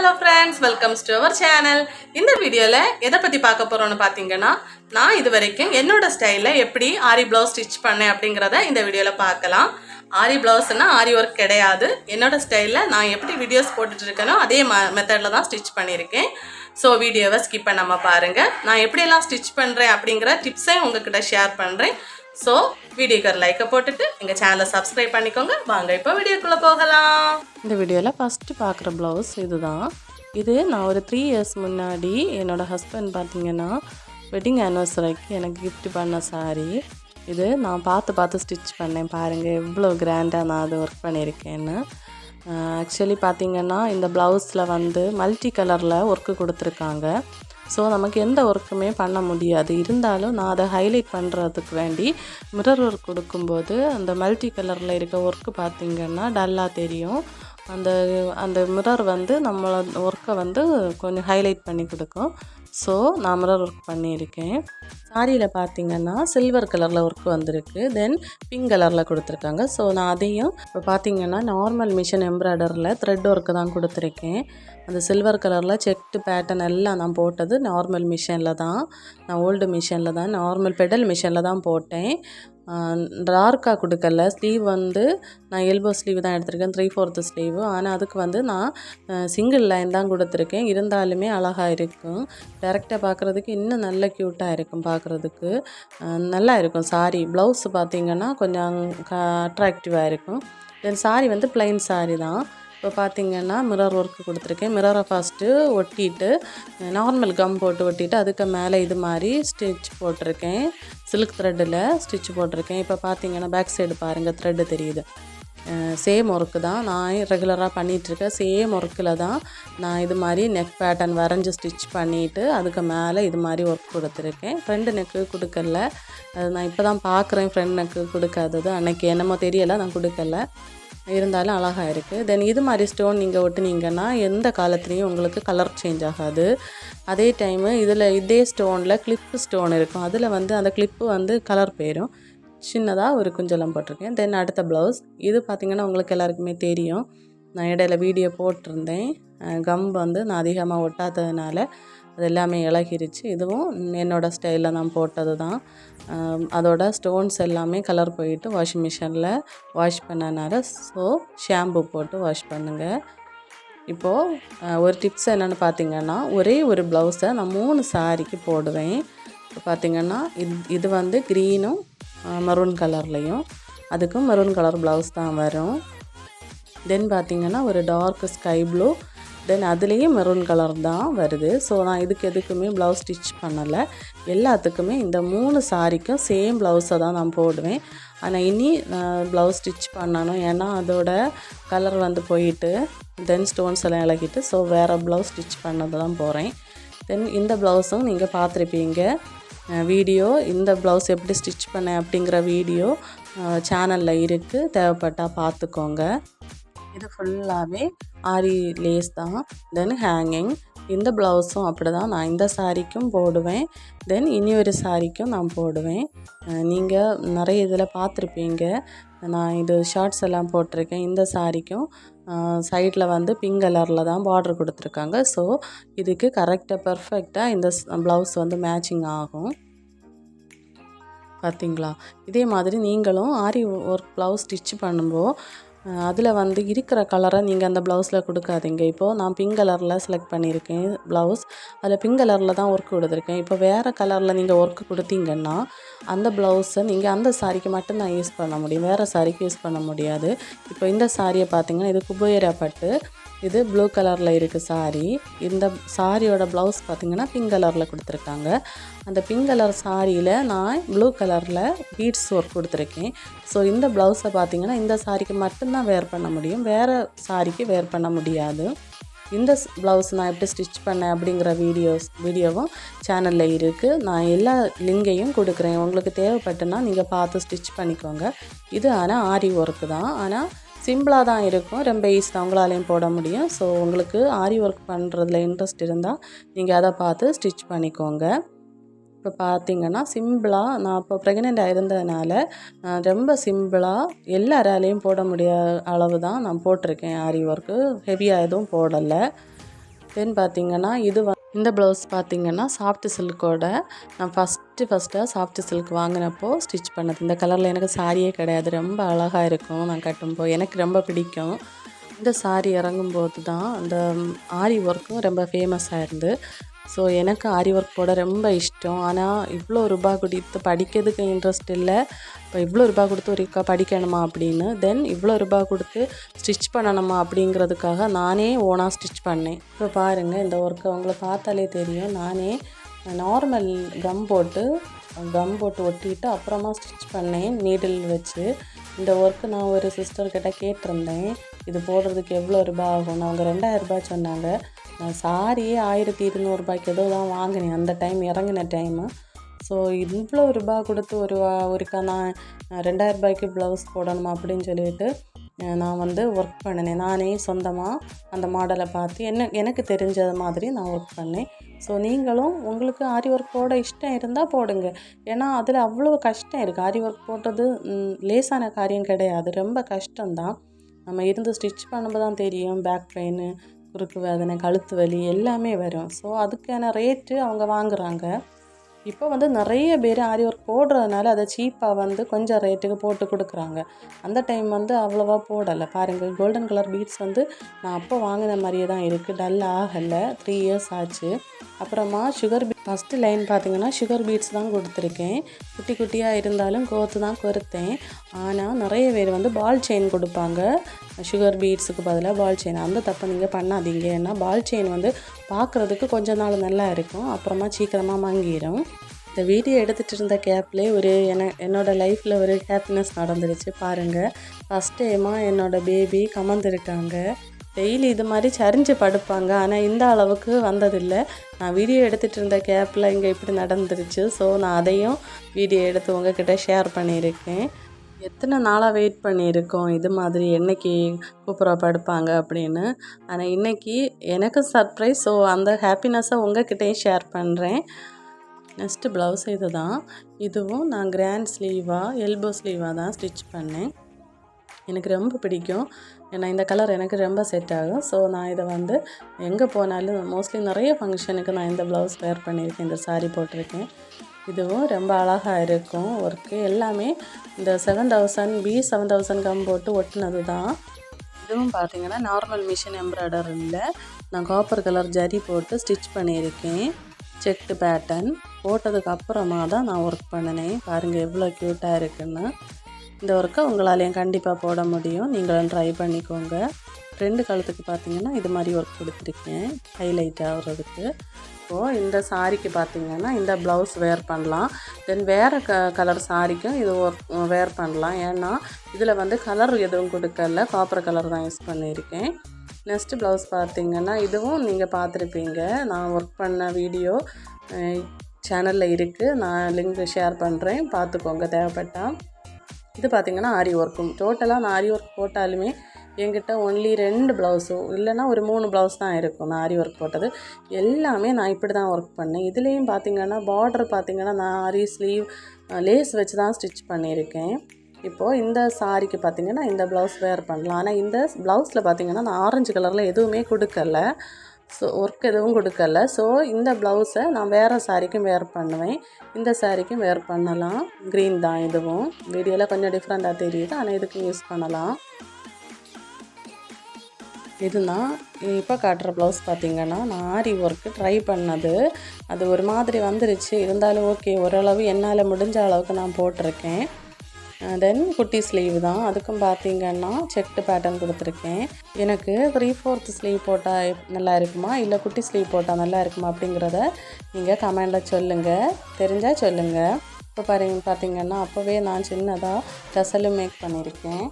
Hello friends welcomes to our channel இந்த வீடியோவில் எதை பற்றி பார்க்க போகிறோன்னு பார்த்தீங்கன்னா நான் இது வரைக்கும் என்னோடய ஸ்டைலில் எப்படி ஆரி ப்ளவுஸ் ஸ்டிச் பண்ணேன் அப்படிங்கிறத இந்த வீடியோவில் பார்க்கலாம். ஆரி ப்ளவுஸ்னா ஆரி ஒர்க் கிடையாது. என்னோடய ஸ்டைலில் நான் எப்படி வீடியோஸ் போட்டுட்ருக்கேனோ அதே ம மெத்தடில் தான் ஸ்டிச் பண்ணியிருக்கேன். ஸோ வீடியோவை ஸ்கிப் பண்ணாமல் பாருங்கள் நான் எப்படியெல்லாம் ஸ்டிச் பண்ணுறேன் அப்படிங்கிற டிப்ஸையும் உங்ககிட்ட ஷேர் பண்ணுறேன் ஸோ வீடியோக்கு ஒரு லைக்கை போட்டுட்டு எங்கள் சேனலை சப்ஸ்கிரைப் பண்ணிக்கோங்க. வாங்க இப்போ வீடியோக்குள்ளே போகலாம். இந்த வீடியோவில் ஃபஸ்ட்டு பார்க்குற ப்ளவுஸ் இதுதான். இது நான் ஒரு த்ரீ இயர்ஸ் முன்னாடி என்னோட ஹஸ்பண்ட் பார்த்தீங்கன்னா வெட்டிங் ஆனிவர்சரிக்கு எனக்கு கிஃப்ட் பண்ண சாரீ இது நான் பார்த்து பார்த்து ஸ்டிச் பண்ணேன் பாருங்கள் எவ்வளோ கிராண்டாக நான் அது ஒர்க் பண்ணியிருக்கேன்னு. ஆக்சுவலி பார்த்திங்கன்னா இந்த ப்ளவுஸில் வந்து மல்டி கலரில் ஒர்க்கு கொடுத்துருக்காங்க. ஸோ நமக்கு எந்த ஒர்க்குமே பண்ண முடியாது. இருந்தாலும் நான் அதை ஹைலைட் பண்ணுறதுக்கு வேண்டி மிரர் ஒர்க் கொடுக்கும்போது அந்த மல்டி கலரில் இருக்க ஒர்க்கு பார்த்திங்கன்னா டல்லாக தெரியும். அந்த அந்த மிரர் வந்து நம்மளோட ஒர்க்கை வந்து கொஞ்சம் ஹைலைட் பண்ணி கொடுக்கும். ஸோ நான் மிரர் ஒர்க் பண்ணியிருக்கேன். சாரியில் பார்த்தீங்கன்னா சில்வர் கலரில் ஒர்க் வந்திருக்கு. தென் பிங்க் கலரில் கொடுத்துருக்காங்க. ஸோ நான் அதையும் இப்போ பார்த்தீங்கன்னா நார்மல் மிஷின் எம்ப்ராய்டரில் த்ரெட் ஒர்க்கு தான் கொடுத்துருக்கேன். அந்த சில்வர் கலரில் செக்டு பேட்டர்ன் எல்லாம் நான் போட்டது நார்மல் மிஷினில் தான். நான் ஓல்டு மிஷினில் தான் நார்மல் பெடல் மிஷினில் தான் போட்டேன். டார்க்காக கொடுக்கல. ஸ்லீவ் வந்து நான் எல்போ ஸ்லீவ் தான் எடுத்திருக்கேன். த்ரீ ஃபோர்த்து ஸ்லீவு ஆனால் அதுக்கு வந்து நான் சிங்கிள் லைன் தான் கொடுத்துருக்கேன். இருந்தாலுமே அழகாக இருக்கும். டேரெக்டாக பார்க்குறதுக்கு இன்னும் நல்ல க்யூட்டாக இருக்கும். பார்க்குறதுக்கு நல்லா இருக்கும். சாரி ப்ளவுஸ் பார்த்திங்கன்னா கொஞ்சம் அட்ராக்டிவாக இருக்கும். தென் சாரி வந்து பிளைன் சாரி தான். இப்போ பார்த்திங்கன்னா மிரர் ஒர்க்கு கொடுத்துருக்கேன். மிரரை ஃபஸ்ட்டு ஒட்டிட்டு நார்மல் கம் போட்டு ஒட்டிட்டு அதுக்கு மேலே இது மாதிரி ஸ்டிச் போட்டிருக்கேன். சில்க் த்ரெட்டில் ஸ்டிச் போட்டிருக்கேன். இப்போ பார்த்திங்கன்னா பேக் சைடு பாருங்கள் த்ரெட்டு தெரியுது. சேம் ஒர்க்கு தான் நான் ரெகுலராக பண்ணிகிட்ருக்கேன் சேம் ஒர்க்கில் தான் நான் இது மாதிரி நெக் பேட்டர்ன் வரைஞ்சி ஸ்டிச் பண்ணிவிட்டு அதுக்கு மேலே இது மாதிரி ஒர்க் கொடுத்துருக்கேன். ஃப்ரெண்டு நெக்கு கொடுக்கல. அது நான் இப்போ தான் பார்க்குறேன் ஃப்ரெண்ட் நெக்கு கொடுக்காதது அன்றைக்கி என்னமோ தெரியலை நான் கொடுக்கல. இருந்தாலும் அழகாக இருக்குது தென் இது மாதிரி ஸ்டோன் நீங்கள் ஒட்டுனீங்கன்னா எந்த காலத்துலேயும் உங்களுக்கு கலர் சேஞ்ச் ஆகாது. அதே டைமு இதில் இதே ஸ்டோனில் கிளிப்பு ஸ்டோன் இருக்கும். அதில் வந்து அந்த கிளிப்பு வந்து கலர் போயிடும் சின்னதாக ஒரு குஞ்சலம் போட்டிருக்கேன். தென் அடுத்த ப்ளவுஸ் இது பார்த்திங்கன்னா உங்களுக்கு எல்லாருக்குமே தெரியும். நான் இடையில வீடியோ போட்டிருந்தேன். கம் வந்து நான் அதிகமாக ஒட்டாததுனால அது எல்லாமே இழகிருச்சு இதுவும் என்னோடய ஸ்டைலில் நான் போட்டது தான் அதோட ஸ்டோன்ஸ் எல்லாமே கலர் போயிட்டு வாஷிங் மிஷினில் வாஷ் பண்ணனால ஸோ ஷாம்பு போட்டு வாஷ் பண்ணுங்கள் இப்போது ஒரு டிப்ஸ் என்னென்னு பார்த்தீங்கன்னா ஒரே ஒரு ப்ளவுஸை நான் மூணு சாரிக்கு போடுவேன். இப்போ பார்த்திங்கன்னா இது இது வந்து க்ரீனும் மரூன் கலர்லேயும் அதுக்கும் மரூன் கலர் ப்ளவுஸ் தான் வரும். தென் பார்த்தீங்கன்னா ஒரு டார்க் ஸ்கை ப்ளூ தென் அதுலேயும் மெரூன் கலர் தான் வருது. ஸோ நான் இதுக்கு எதுக்குமே ப்ளவுஸ் ஸ்டிச் பண்ணலை. எல்லாத்துக்குமே இந்த மூணு சாரிக்கும் சேம் ப்ளவுஸை தான் நான் போடுவேன். ஆனால் இனி ப்ளவுஸ் ஸ்டிச் பண்ணணும். ஏன்னா அதோட கலர் வந்து போயிட்டு தென் ஸ்டோன்ஸ் எல்லாம் இலகிட்டு ஸோ வேறு ப்ளவுஸ் ஸ்டிச் பண்ணது தான் போகிறேன் தென் இந்த ப்ளவுஸும் நீங்கள் பார்த்துருப்பீங்க வீடியோ இந்த ப்ளவுஸ் எப்படி ஸ்டிச் பண்ணேன் அப்படிங்கிற வீடியோ சேனலில் இருக்குது தேவைப்பட்டால் பார்த்துக்கோங்க. இது ஃபுல்லாகவே ஆரி லேஸ் தான். தென் ஹேங்கிங் இந்த ப்ளவுஸும் அப்படி தான் நான் இந்த சாரிக்கும் போடுவேன். தென் இனி ஒரு சாரிக்கும் நான் போடுவேன். நீங்கள் நிறைய இதில் பார்த்துருப்பீங்க. நான் இது ஷார்ட்ஸ் எல்லாம் போட்டிருக்கேன். இந்த சாரிக்கும் சைடில் வந்து பிங்க் கலரில் தான் பார்டர் கொடுத்துருக்காங்க. ஸோ இதுக்கு கரெக்டாக பர்ஃபெக்டாக இந்த ப்ளவுஸ் வந்து மேட்சிங் ஆகும். பார்த்தீங்களா இதே மாதிரி நீங்களும் ஆரி ஒர்க் ப்ளவுஸ் ஸ்டிச் பண்ணும்போது அதில் வந்து இருக்கிற கலரை நீங்கள் அந்த ப்ளவுஸில் கொடுக்காதீங்க. இப்போது நான் பிங்க் கலரில் செலக்ட் பண்ணியிருக்கேன் ப்ளவுஸ் அதில் பிங்க் கலரில் தான் ஒர்க் கொடுத்துருக்கேன். இப்போ வேறு கலரில் நீங்கள் ஒர்க் கொடுத்தீங்கன்னா அந்த ப்ளவுஸை நீங்கள் அந்த சாரிக்கு மட்டும்தான் யூஸ் பண்ண முடியும். வேறு சாரிக்கு யூஸ் பண்ண முடியாது. இப்போ இந்த சாரியை பார்த்தீங்கன்னா இது குபேரா பட்டு இது ப்ளூ கலரில் இருக்குது சாரி இந்த சாரியோட ப்ளவுஸ் பார்த்திங்கன்னா பிங்க் கலரில் கொடுத்துருக்காங்க. அந்த பிங்க் கலர் சாரியில் நான் ப்ளூ கலரில் பீட்ஸ் ஒர்க் கொடுத்துருக்கேன். ஸோ இந்த ப்ளவுஸை பார்த்திங்கன்னா இந்த சாரிக்கு மட்டும்தான் வேர் பண்ண முடியும். வேறு சாரிக்கு வேர் பண்ண முடியாது. இந்த ப்ளவுஸ் நான் எப்படி ஸ்டிச் பண்ணேன் அப்படிங்கிற வீடியோஸ் வீடியோவும் சேனலில் இருக்குது நான் எல்லா லிங்கையும் கொடுக்குறேன். உங்களுக்கு தேவைப்பட்டுன்னா நீங்கள் பார்த்து ஸ்டிச் பண்ணிக்கோங்க. இது ஆனால் ஆரி ஒர்க்கு தான். ஆனால் சிம்பிளாக தான் இருக்கும். ரொம்ப ஈஸியாக உங்களாலையும் போட முடியும். ஸோ உங்களுக்கு ஆரி ஒர்க் பண்ணுறதுல இன்ட்ரெஸ்ட் இருந்தால் நீங்கள் அதை பார்த்து ஸ்டிச் பண்ணிக்கோங்க. இப்போ பார்த்தீங்கன்னா சிம்பிளாக நான் இப்போ ப்ரெக்னெண்ட்டாக இருந்ததுனால நான் ரொம்ப சிம்பிளாக எல்லாராலையும் போட முடிய அளவு தான் நான் போட்டிருக்கேன். ஆரி ஒர்க்கு ஹெவியாக எதுவும் போடலை. தென் பார்த்தீங்கன்னா இது இந்த ப்ளவுஸ் பார்த்திங்கன்னா சாஃப்ட் சில்கோட நான் ஃபஸ்ட்டு ஃபஸ்ட்டாக சாஃப்ட் சில்க் வாங்கினப்போ ஸ்டிச் பண்ணது. இந்த கலரில் எனக்கு சாரியே கிடையாது. ரொம்ப அழகாக இருக்கும் நான் கட்டும்போது. எனக்கு ரொம்ப பிடிக்கும். இந்த சாரி இறங்கும்போது தான் அந்த ஆரி ஒர்க்கும் ரொம்ப ஃபேமஸ் ஆயிருந்து ஸோ எனக்கு ஆரி ஒர்க் போட ரொம்ப இஷ்டம். ஆனால் இவ்வளோ ரூபாய் கொடுத்து படிக்கிறதுக்கு இன்ட்ரெஸ்ட் இல்லை. இப்போ இவ்வளோ ரூபாய் கொடுத்து ஒரு க- படிக்கணுமா அப்படின்னு? தென் இவ்வளோ ரூபாய் கொடுத்து ஸ்டிச் பண்ணணுமா அப்படிங்கிறதுக்காக நானே ஓனாக ஸ்டிச் பண்ணேன். இப்போ பாருங்கள் இந்த ஒர்க்கை அவங்கள பார்த்தாலே தெரியும். நானே நார்மல் கம் போட்டு கம் போட்டு ஒட்டிட்டு அப்புறமா ஸ்டிச் பண்ணேன் நீடில் வச்சு. இந்த ஒர்க்கு நான் ஒரு சிஸ்டர்கிட்ட கேட்டிருந்தேன் இது போடுறதுக்கு எவ்வளோ ரூபாய் ஆகும்னு. அவங்க ரெண்டாயிரம் ரூபாய் சொன்னாங்க. நான் சாரியே ஆயிரத்தி இருநூறுபாய்க்கு ஏதோ தான் வாங்கினேன். அந்த டைம் இறங்கின டைமு ஸோ இவ்வளோ ரூபாய் கொடுத்து ஒரு வா- ஒருக்கா நான் ரெண்டாயிரரூபாய்க்கு ப்ளவுஸ் போடணுமா அப்படின்னு சொல்லிட்டு நான் வந்து ஒர்க் பண்ணினேன் நானே சொந்தமாக அந்த மாடலை பார்த்து என்ன எனக்கு தெரிஞ்ச மாதிரி நான் ஒர்க் பண்ணேன். ஸோ நீங்களும் உங்களுக்கு ஆரி ஒர்க் போட இஷ்டம் இருந்தால் போடுங்க. ஏன்னா அதில் அவ்வளோ கஷ்டம் இருக்குது ஆரி ஒர்க் போட்டது லேசான காரியம் கிடையாது. ரொம்ப கஷ்டம்தான். நம்ம இருந்து ஸ்டிச் பண்ணும்போது தான் தெரியும். பேக் பெயின் குறுக்கு வேதனை கழுத்து வலி எல்லாமே வரும். ஸோ அதுக்கான ரேட்டு அவங்க வாங்குறாங்க. இப்போ வந்து நிறைய பேர் ஆரி ஒர்க் போடுறதுனால அதை சீப்பாக வந்து கொஞ்சம் ரேட்டுக்கு போட்டு கொடுக்குறாங்க. அந்த டைம் வந்து அவ்வளோவா போடலை. பாருங்கள் கோல்டன் கலர் பீட்ஸ் வந்து நான் அப்போ வாங்கின மாதிரியே தான் இருக்குது டல் ஆகலை. த்ரீ இயர்ஸ் ஆச்சு. அப்புறமா சுகர் பீ ஃபஸ்ட்டு லைன் பார்த்தீங்கன்னா சுகர் பீட்ஸ் தான் கொடுத்துருக்கேன். குட்டி குட்டியாக இருந்தாலும் கோத்து தான் கொடுத்தேன். ஆனால் நிறைய பேர் வந்து பால் செயின் கொடுப்பாங்க. சுகர் பீட்ஸுக்கு பதிலாக பால் செயின் அந்த தப்பை நீங்கள் பண்ணாதீங்க. ஏன்னா பால் செயின் வந்து பார்க்குறதுக்கு கொஞ்ச நாள் நல்லா இருக்கும். அப்புறமா சீக்கிரமாக மங்கிடும் இந்த வீடியோ எடுத்துகிட்டு இருந்த கேப்லேயே ஒரு என என்னோடய லைஃப்பில் ஒரு ஹாப்பினஸ் நடந்துருச்சு. பாருங்கள் ஃபஸ்ட் டைமாக என்னோடய பேபி கமர்ந்துருக்காங்க. டெய்லி இது மாதிரி சரிஞ்சு படுப்பாங்க. ஆனால் இந்த அளவுக்கு வந்ததில்லை. நான் வீடியோ எடுத்துகிட்டு இருந்த கேப்பில் இங்கே இப்படி நடந்துருச்சு. ஸோ நான் அதையும் வீடியோ எடுத்து உங்ககிட்ட ஷேர் பண்ணியிருக்கேன். எத்தனை நாளாக வெயிட் பண்ணியிருக்கோம்? இது மாதிரி என்னைக்கு கூப்பிட்ற படுப்பாங்க அப்படின்னு. ஆனால் இன்றைக்கி எனக்கு சர்ப்ரைஸ் ஸோ அந்த ஹாப்பினஸ்ஸை உங்ககிட்டயும் ஷேர் பண்ணுறேன் நெக்ஸ்ட்டு ப்ளவுஸ் இது தான் இதுவும் நான் கிராண்ட் ஸ்லீவாக எல்போ ஸ்லீவாக தான் ஸ்டிச் பண்ணேன். எனக்கு ரொம்ப பிடிக்கும். ஏன்னா இந்த கலர் எனக்கு ரொம்ப செட் ஆகும். ஸோ நான் இதை வந்து எங்கே போனாலும் மோஸ்ட்லி நிறைய ஃபங்க்ஷனுக்கு நான் இந்த ப்ளவுஸ் வேர் பண்ணியிருக்கேன். இந்த சாரீ போட்டிருக்கேன். இதுவும் ரொம்ப அழகாக இருக்கும். ஒர்க்கு எல்லாமே இந்த seven thousand B seven thousand gum போட்டு ஒட்டினது தான் இதுவும் பார்த்தீங்கன்னா நார்மல் மிஷின் எம்ப்ராய்டர் இல்லை. நான் காப்பர் கலர் ஜரி போட்டு ஸ்டிச் பண்ணியிருக்கேன். செக்டு பேட்டர்ன் போட்டதுக்கு அப்புறமா தான் நான் ஒர்க் பண்ணினேன். பாருங்கள் எவ்வளோ க்யூட்டாக இருக்குன்னு. இந்த ஒர்க்கை உங்களாலையும் கண்டிப்பாக போட முடியும். நீங்களும் ட்ரை பண்ணிக்கோங்க. ரெண்டு காலத்துக்கு பார்த்தீங்கன்னா இது மாதிரி ஒர்க் கொடுத்துருக்கேன். ஹைலைட் ஆகிறதுக்கு. இப்போது இந்த சாரிக்கு பார்த்திங்கன்னா இந்த ப்ளவுஸ் வேர் பண்ணலாம். தென் வேறு க கலர் சாரிக்கும் இது ஒர்க் வேர் பண்ணலாம். ஏன்னா இதில் வந்து கலர் எதுவும் கொடுக்கல. காப்பர் கலர் தான் யூஸ் பண்ணியிருக்கேன். நெக்ஸ்ட் ப்ளவுஸ் பார்த்திங்கன்னா இதுவும் நீங்கள் பார்த்துருப்பீங்க நான் ஒர்க் பண்ண வீடியோ சேனலில் இருக்குது நான் லிங்க் ஷேர் பண்ணுறேன் பார்த்துக்கோங்க தேவைப்பட்டால் இது பார்த்திங்கன்னா ஆரி ஒர்க்கும் டோட்டலாக நான் ஆரி ஒர்க் போட்டாலுமே என்கிட்ட ஒன்லி ரெண்டு ப்ளவுஸோ இல்லைன்னா ஒரு மூணு ப்ளவுஸ் தான் இருக்கும். நான் ஆரி ஒர்க் போட்டது. எல்லாமே நான் இப்படி தான் ஒர்க் பண்ணேன். இதுலேயும் பார்த்திங்கன்னா பார்டர் பார்த்திங்கன்னா நான் ஆரி ஸ்லீவ் லேஸ் வச்சு தான் ஸ்டிச் பண்ணியிருக்கேன். இப்போது இந்த சாரிக்கு பார்த்தீங்கன்னா இந்த ப்ளவுஸ் வேர் பண்ணலாம். ஆனால் இந்த ப்ளவுஸில் பார்த்தீங்கன்னா நான் ஆரஞ்சு கலரில் எதுவுமே கொடுக்கல. ஸோ ஒர்க் எதுவும் கொடுக்கல. ஸோ இந்த ப்ளவுஸை நான் வேறு சாரிக்கும் வேர் பண்ணுவேன். இந்த சாரிக்கும் வேர் பண்ணலாம். க்ரீன் தான் இதுவும். வீடியோவில் கொஞ்சம் டிஃப்ரெண்ட்டாக தெரியுது. ஆனால் இதுக்கும் யூஸ் பண்ணலாம். இதுதான் இப்போ காட்டுற ப்ளவுஸ் பார்த்தீங்கன்னா நான் ஆரி ஒர்க்கு ட்ரை பண்ணது. அது ஒரு மாதிரி வந்துருச்சு. இருந்தாலும் ஓகே ஓரளவு என்னால் முடிஞ்ச அளவுக்கு நான் போட்டிருக்கேன். தென் குட்டி ஸ்லீவ் தான். அதுக்கும் பார்த்தீங்கன்னா செக்டு பேட்டர்ன் கொடுத்துருக்கேன். எனக்கு த்ரீ ஃபோர்த் ஸ்லீவ் போட்டால் நல்லா இருக்குமா? இல்லை குட்டி ஸ்லீவ் போட்டால் நல்லா இருக்குமா? அப்படிங்கிறத நீங்கள் கமெண்டில் சொல்லுங்கள் தெரிஞ்சால் சொல்லுங்கள் இப்போ பாருங்க பார்த்தீங்கன்னா அப்போவே நான் சின்னதாக டசலும் மேக் பண்ணியிருக்கேன்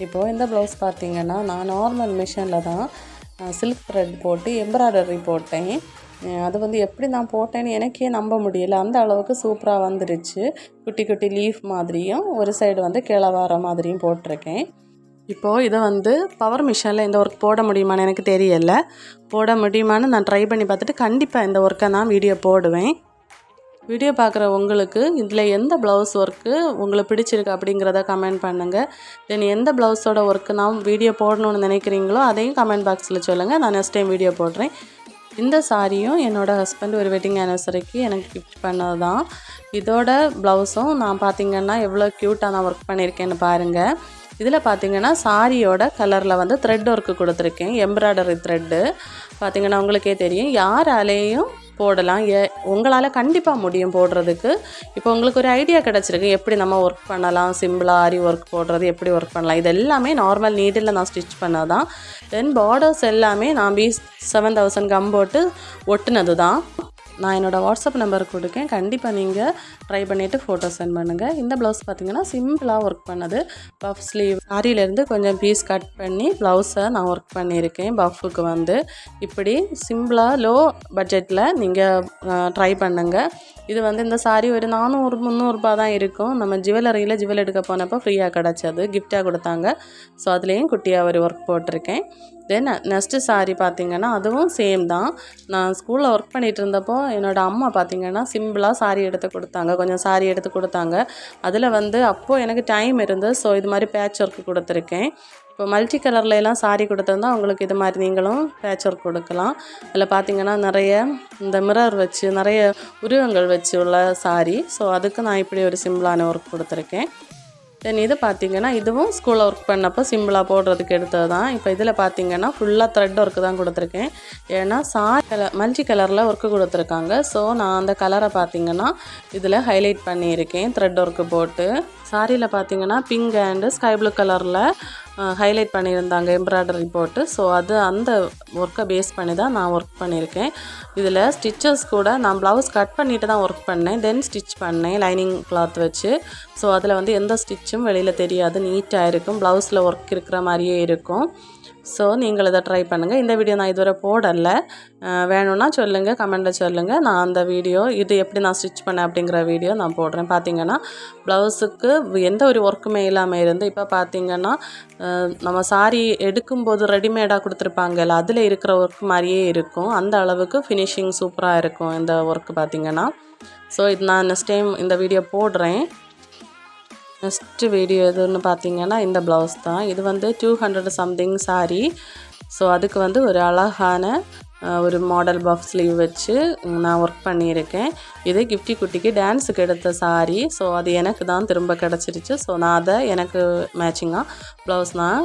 இப்போது இந்த ப்ளவுஸ் பார்த்தீங்கன்னா நான் நார்மல் மிஷினில் தான் சில்க் த்ரெட் போட்டு எம்ப்ராய்டரி போட்டேன். அது வந்து எப்படி நான் போட்டேன்னு எனக்கே நம்ப முடியல. அந்த அளவுக்கு சூப்பராக வந்துருச்சு. குட்டி குட்டி லீஃப் மாதிரியும் ஒரு சைடு வந்து கிளவார மாதிரியும் போட்டிருக்கேன். இப்போது இதை வந்து பவர் மிஷினில் இந்த ஒர்க் போட முடியுமான்னு எனக்கு தெரியலை. போட முடியுமான்னு நான் ட்ரை பண்ணி பார்த்துட்டு கண்டிப்பாக இந்த ஒர்க்கை நான் வீடியோ போடுவேன். வீடியோ பார்க்குற உங்களுக்கு இதில் எந்த ப்ளவுஸ் ஒர்க்கு உங்களுக்கு பிடிச்சிருக்கு அப்படிங்கிறத கமெண்ட் பண்ணுங்கள் தென் எந்த ப்ளவுஸோட ஒர்க்கு நான் வீடியோ போடணும்னு நினைக்கிறீங்களோ அதையும் கமெண்ட் பாக்ஸில் சொல்லுங்கள் நான் நெக்ஸ்ட் டைம் வீடியோ போடுறேன். இந்த சாரியும் என்னோடய ஹஸ்பண்ட் ஒரு வெட்டிங் ஆனிவர்சரிக்கு எனக்கு கிஃப்ட் பண்ணது தான் இதோட ப்ளவுஸும் நான் பார்த்தீங்கன்னா எவ்வளோ க்யூட்டாக நான் ஒர்க் பண்ணியிருக்கேன்னு பாருங்கள் இதில் பார்த்தீங்கன்னா சாரியோட கலரில் வந்து த்ரெட் ஒர்க்கு கொடுத்துருக்கேன். எம்ப்ராய்டரி த்ரெட்டு பார்த்தீங்கன்னா உங்களுக்கே தெரியும். யாராலேயும் போடலாம். ஏ உங்களால் கண்டிப்பாக முடியும் போடுறதுக்கு. இப்போ உங்களுக்கு ஒரு ஐடியா கிடச்சிருக்கு. எப்படி நம்ம ஒர்க் பண்ணலாம்? சிம்பிளாக ஆரி ஒர்க் போடுறது எப்படி ஒர்க் பண்ணலாம்? இது எல்லாமே நார்மல் நீடில் நான் ஸ்டிச் பண்ணதான். தென் பார்டர்ஸ் எல்லாமே நான் பி செவன் தௌசண்ட் கம் போட்டு ஒட்டுனது தான் நான் என்னோடய வாட்ஸ்அப் நம்பர் கொடுக்கேன். கண்டிப்பாக நீங்கள் ட்ரை பண்ணிவிட்டு ஃபோட்டோ சென்ட் பண்ணுங்கள் இந்த ப்ளவுஸ் பார்த்தீங்கன்னா சிம்பிளாக ஒர்க் பண்ணது. பஃப் ஸ்லீவ் சாரியிலேருந்து கொஞ்சம் பீஸ் கட் பண்ணி ப்ளவுஸை நான் ஒர்க் பண்ணியிருக்கேன் பஃபுக்கு வந்து. இப்படி சிம்பிளாக லோ பட்ஜெட்டில் நீங்கள் ட்ரை பண்ணுங்கள் இது வந்து இந்த சாரி ஒரு நானூறு முந்நூறுரூபா தான் இருக்கும். நம்ம ஜுவல்லரியில் ஜுவல் எடுக்க போனப்போ ஃப்ரீயாக கிடச்சது கிஃப்டாக கொடுத்தாங்க. ஸோ அதுலேயும் குட்டியாக ஒரு ஒர்க் போட்டிருக்கேன். தென் நெக்ஸ்ட்டு சாரி பார்த்திங்கன்னா அதுவும் சேம் தான். நான் ஸ்கூலில் ஒர்க் பண்ணிகிட்டு இருந்தப்போ என்னோடய அம்மா பார்த்தீங்கன்னா சிம்பிளாக சாரி எடுத்து கொடுத்தாங்க. கொஞ்சம் சாரி எடுத்து கொடுத்தாங்க. அதில் வந்து அப்போது எனக்கு டைம் இருந்து ஸோ இது மாதிரி பேட்ச் ஒர்க் கொடுத்துருக்கேன். இப்போ மல்டி கலரில் எல்லாம் சாரி கொடுத்துருந்தா உங்களுக்கு இது மாதிரி நீங்களும் பேட்ச் ஒர்க் கொடுக்கலாம். அதில் பார்த்தீங்கன்னா நிறைய இந்த மிரர் வச்சு நிறைய உருவங்கள் வச்சு உள்ள சாரி ஸோ அதுக்கு நான் இப்படி ஒரு சிம்பிளான ஒர்க் கொடுத்துருக்கேன். தென் இது பார்த்தீங்கன்னா இதுவும் ஸ்கூலில் ஒர்க் பண்ணப்போ சிம்பிளாக போடுறதுக்கு எடுத்தது தான் இப்போ இதில் பார்த்தீங்கன்னா ஃபுல்லாக த்ரெட் ஒர்க்கு தான் கொடுத்துருக்கேன். ஏன்னா சா கலர் மல்டி கலரில் ஒர்க்கு கொடுத்துருக்காங்க. ஸோ நான் அந்த கலரை பார்த்தீங்கன்னா இதில் ஹைலைட் பண்ணியிருக்கேன் த்ரெட் ஒர்க்கு போட்டு. சாரியில் பார்த்தீங்கன்னா பிங்க் அண்டு ஸ்கை ப்ளூ கலரில் ஹைலைட் பண்ணியிருந்தாங்க எம்ப்ராய்டரி போட்டு. ஸோ அது அந்த ஒர்க்கை பேஸ் பண்ணி தான் நான் ஒர்க் பண்ணியிருக்கேன். இதில் ஸ்டிச்சஸ் கூட நான் ப்ளவுஸ் கட் பண்ணிவிட்டு தான் ஒர்க் பண்ணேன். தென் ஸ்டிச் பண்ணேன் லைனிங் கிளாத் வச்சு. ஸோ அதில் வந்து எந்த ஸ்டிச்சும் வெளியில் தெரியாது நீட்டாக இருக்கும். ப்ளவுஸில் ஒர்க் இருக்கிற மாதிரியே இருக்கும். ஸோ நீங்கள் இதை ட்ரை பண்ணுங்கள் இந்த வீடியோ நான் இதுவரை போடலை. வேணும்னா சொல்லுங்கள் கமெண்ட்டில் சொல்லுங்கள் நான் அந்த வீடியோ இது எப்படி நான் ஸ்டிச் பண்ணேன் அப்படிங்கிற வீடியோ நான் போடுறேன். பார்த்தீங்கன்னா ப்ளவுஸுக்கு எந்த ஒரு ஒர்க்குமே இல்லாமல் இருந்து இப்போ பார்த்தீங்கன்னா நம்ம சாரி எடுக்கும்போது ரெடிமேடாக கொடுத்துருப்பாங்கல்ல அதில் இருக்கிற ஒர்க் மாதிரியே இருக்கும். அந்த அளவுக்கு ஃபினிஷிங் சூப்பராக இருக்கும் இந்த ஒர்க்கு பார்த்தீங்கன்னா ஸோ இது நான் நெக்ஸ்ட் டைம் இந்த வீடியோ போடுறேன். நெக்ஸ்ட்டு வீடியோ எதுன்னு பார்த்தீங்கன்னா இந்த ப்ளவுஸ் தான். இது வந்து two hundred something sari so அதுக்கு வந்து ஒரு அழகான ஒரு மாடல் பஃப் ஸ்லீவ் வச்சு நான் ஒர்க் பண்ணியிருக்கேன். இது கிஃப்டி குட்டிக்கு டான்ஸுக்கு எடுத்த சாரி ஸோ அது எனக்கு தான் திரும்ப கிடச்சிருச்சு. ஸோ நான் அதை எனக்கு மேட்சிங்காக ப்ளவுஸ் நான்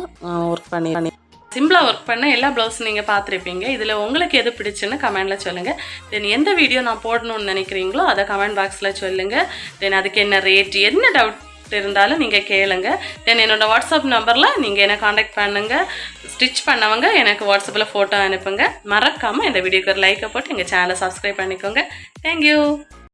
ஒர்க் பண்ணி பண்ணி சிம்பிளாக ஒர்க் பண்ண எல்லா ப்ளவுஸும் நீங்கள் பார்த்துருப்பீங்க. இதில் உங்களுக்கு எது பிடிச்சுன்னு கமெண்டில் சொல்லுங்கள் தென் எந்த வீடியோ நான் போடணும்னு நினைக்கிறீங்களோ அதை கமெண்ட் பாக்ஸில் சொல்லுங்கள் தென் அதுக்கு என்ன ரேட் என்ன டவுட் இருந்தாலும் நீங்கள் கேளுங்க. தென் என்னோடய வாட்ஸ்அப் நம்பரில் நீங்கள் என்னை காண்டாக்ட் பண்ணுங்கள் ஸ்டிச் பண்ணவங்க எனக்கு வாட்ஸ்அப்பில் ஃபோட்டோ அனுப்புங்க. மறக்காமல் இந்த வீடியோக்கு ஒரு லைக்கை போட்டு எங்கள் சேனலை சப்ஸ்கிரைப் பண்ணிக்கோங்க. தேங்க்யூ